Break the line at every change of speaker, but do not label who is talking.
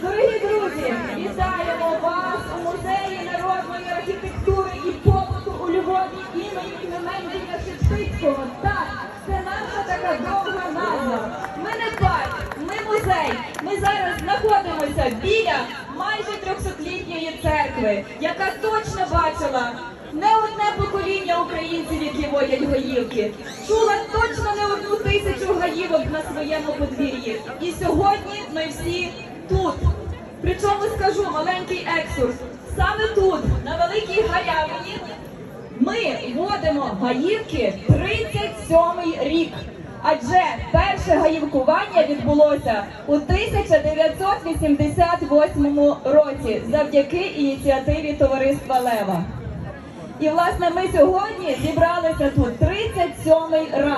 Дорогі друзі, вітаємо вас у музеї народної архітектури і побуту у Львові імені Клементія Шевчицького. Так, це наша така довга назва. Ми не парк, ми музей. Ми зараз знаходимося біля майже 300-літньої церкви, яка точно бачила. Не одне покоління українців, які водять гоївки, чула точно не одну тисячу гаївок на своєму подвір'ї. І сьогодні ми всі тут. Причому скажу маленький екскурс. Саме тут, на великій галявині, ми водимо гаївки 37-й рік. Адже перше гаївкування відбулося у 1988 році завдяки ініціативі товариства Лева. І власне ми сьогодні зібралися тут 37-й раз.